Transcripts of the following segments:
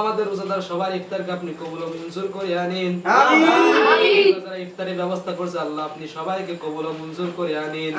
আমাদের রোজাদার সবার ইফতারকে আপনি কবুল ও মঞ্জুর করে আনিন। যারা ইফতারের ব্যবস্থা করছে আল্লাহ আপনি সবাইকে কবুল ও মঞ্জুর করে আনিন।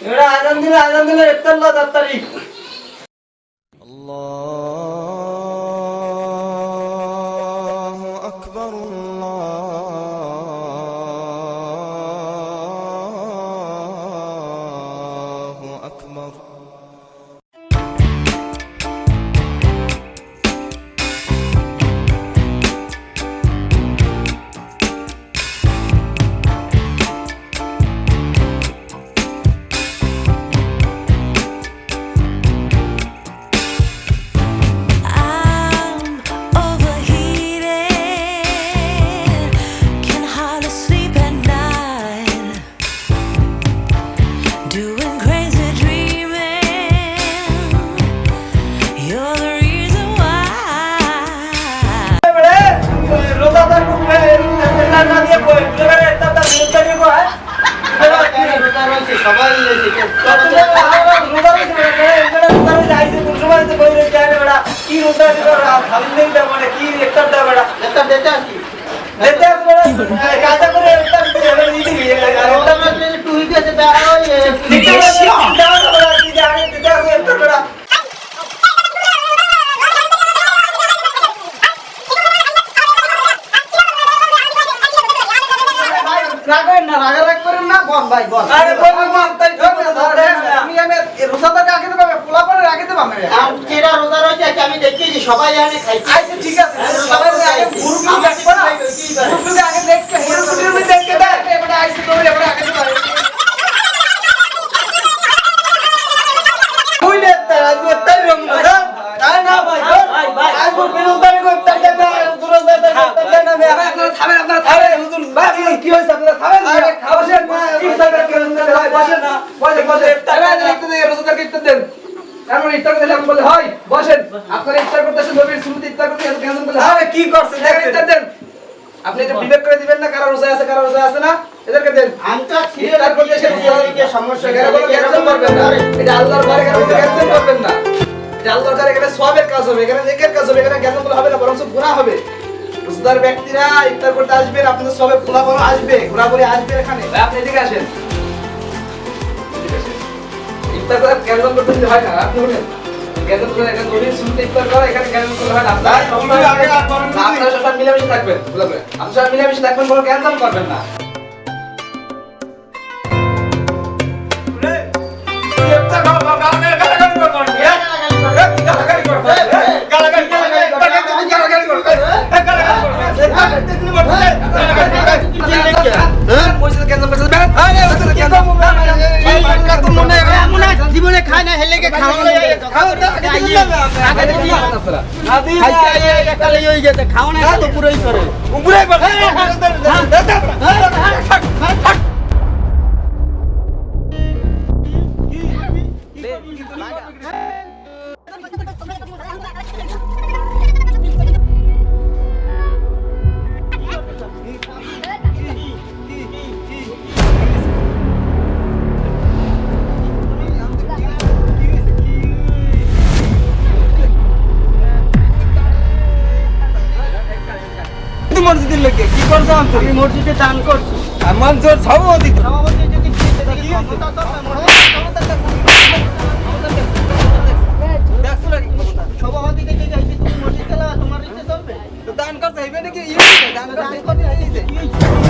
এরা আজান দিলে আজান দিলে ইফতার লো তারিখ আল্লাহ। বেড়া কি রোজা দিবে বেড়া ভাবলেই দা মানে কি ইফতার দা বেড়া ইফতার দিতে আসি দিতে আসি বেড়া কাজা করে ইফতার দিতে হবে দিদি আর ইফতার না দিলে একটু হইতে আছে দা ওই দিতে আসি দাও না বেড়া দিদি আগে দিতে আসি ইফতার বেড়া রাগেন না রাগারাগ করেন না বল ভাই বল। আরে বল বল তাই আমি আমি রোজাদারকে আগে দেবো পোলা পরে আগে দেবো আমি আর কেরা রোজা রয়েছে আজকে আমি দেখতেছি সবাই জানে খাইছে। আচ্ছা ঠিক আছে সবাই আগে গ্রুপে দেখব না গ্রুপে আগে দেখতে গ্রুপে দেখতে দেখ এবারে আইসি তো এবারে আগে দেবো কইলে তাই আজকে তাই রং না তাই না ভাই ভাই ভাই আজ বিরোধ দাঁড়ি কই তাই না বিরোধ দাঁড়ি তাই না ভাই আপনারা থামেন আপনারা থামেন। হুজুর ভাই কি হয়েছে? আপনারা খাবেন না। ইফতার করেন ভাই বসেন না। বসেন বসেন। এবার লিখতে দেন রোজাদারকে ইফতার দেন। এমন ইফতার করতে এরকম বলে হয় বসেন। আপনারা ইফতার করতেছেন নবীর সুন্নতে ইফতার করতে এত কেমন বলে আরে কি করছে দেখেন ইফতার দেন। আপনি এটা বিবেক করে দিবেন না কারা রোজা আছে কারা রোজা আছে না। এদেরকে দেন। আনটা ইফতার করতে এসে সমস্যা এখানে কোনো ক্যান্সেল করবেন না। এটা আল্লাহর এখানে কোনো ক্যান্সেল করবেন না। এটা আল্লাহর এখানে সবের কাজ হবে এখানে নেকের কাজ হবে এখানে ক্যান্সেল করা হবে না বরং গুনাহ হবে। রোজাদার ব্যক্তিরা ইফতার করতে আসবেন আপনাদের সবে ফলাফল আসবে ঘোরাঘুরি আসবে এখানে ভাই আপনি এদিকে আসেন ইফতার করে ক্যান্সেল করতে হয় না আপনি উঠেন ক্যান্সেল করে এখানে নবীর সুন্নতে ইফতার করা এখানে ক্যান্সেল করলে হয় না আপনারা সবাই- না, আপনারা সবাই মিলেমিশে থাকবেন বুঝলেন আপনারা সবাই মিলেমিশে থাকবেন কোনো ক্যান্সেল করবেন না ইফতার খাওয়া জীবনে খায় না হেলে খাওয়া খাওয়া না তো পুরোই করে। মসজিদের লোকে? কি করছ আমি? মসজিদে দান করছি। আমার জোর সভাপতি দান করতে হইবে নাকি? দান দান করতে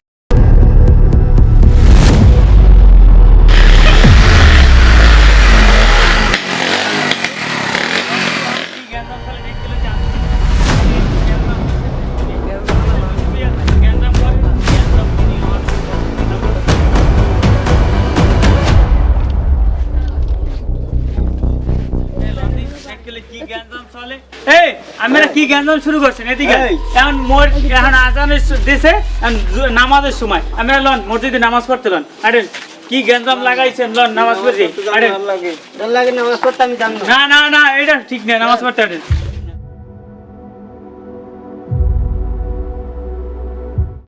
এই আমরা কি গ্যাঞ্জাম শুরু করছেন? এদিকে এখন মোর এখন আজানের স- দিছে এখন জু- নামাজের সময়। আমরা লন মসজিদে নামাজ পড়তে লন। আরে কি গ্যাঞ্জাম লাগাইছেন লন নামাজ পড়ছি। আরে। লাগে নামাজ পড়তে আমি জানি না। না না এটা ঠিক না নামাজ পড়তে আরে